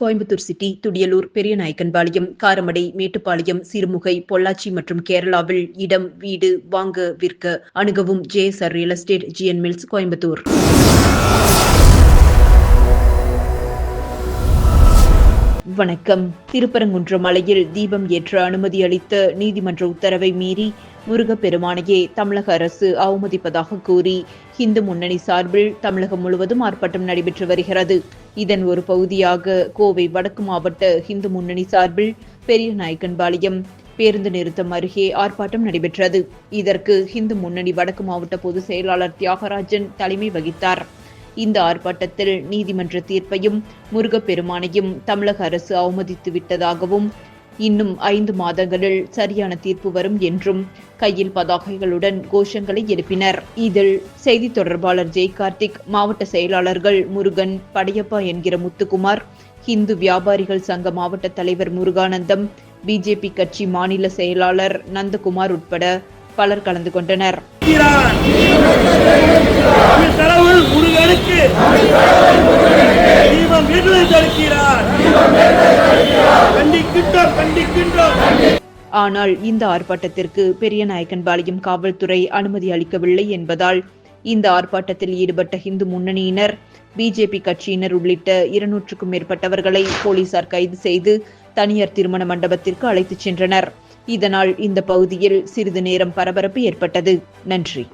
Coimbatore city Thudiyalur Periyanaickenpalayam Karamadai Mettupalayam Sirumugai Pollachi மற்றும் கேரளாவில் இடம் வீடு வாங்க விற்க அணுகவும் JSR real estate GN mills Coimbatore. வணக்கம். திருப்பரங்குன்றம் மலையில் தீபம் ஏற்ற அனுமதி அளித்த நீதிமன்ற உத்தரவை மீறி முருகப்பெருமானையே தமிழக அரசு அவமதிப்பதாக கூறி இந்து முன்னணி சார்பில் தமிழகம் முழுவதும் ஆர்ப்பாட்டம் நடைபெற்று வருகிறது. இதன் ஒரு பகுதியாக கோவை வடக்கு மாவட்ட இந்து முன்னணி சார்பில் பெரிய நாயக்கன்பாளையம் பேருந்து நிறுத்தம் அருகே ஆர்ப்பாட்டம் நடைபெற்றது. இதற்கு இந்து முன்னணி வடக்கு மாவட்ட பொதுச் செயலாளர் தியாகராஜன் தலைமை வகித்தார். இந்த ஆர்ப்பாட்டத்தில் நீதிமன்ற தீர்ப்பையும் முருகப்பெருமானையும் தமிழக அரசு அவமதித்து விட்டதாகவும் இன்னும் ஐந்து மாதங்களில் சரியான தீர்ப்பு வரும் என்றும் கையில் பதாகைகளுடன் கோஷங்களை எழுப்பினர் இதில் செய்தி தொடர்பாளர் ஜெய் கார்த்திக் மாவட்ட செயலாளர்கள் முருகன் படையப்பா என்கிற முத்துக்குமார் இந்து வியாபாரிகள் சங்க மாவட்ட தலைவர் முருகானந்தம் பிஜேபி கட்சி மாநில செயலாளர் நந்தகுமார் உட்பட பலர் கலந்து கொண்டனர் முருகனுக்கு ஆனால் இந்த ஆர்ப்பாட்டத்திற்கு பெரியநாயக்கன்பாளையம் காவல்துறை அனுமதி அளிக்கவில்லை என்பதால் இந்த ஆர்ப்பாட்டத்தில் ஈடுபட்ட இந்து முன்னணியினர் பிஜேபி கட்சியினர் உள்ளிட்ட இருநூற்றுக்கும் மேற்பட்டவர்களை போலீசார் கைது செய்து தனியார் திருமண மண்டபத்திற்கு அழைத்துச் சென்றனர். இதனால் இந்த பகுதியில் சிறிது நேரம் பரபரப்பு ஏற்பட்டது. நன்றி.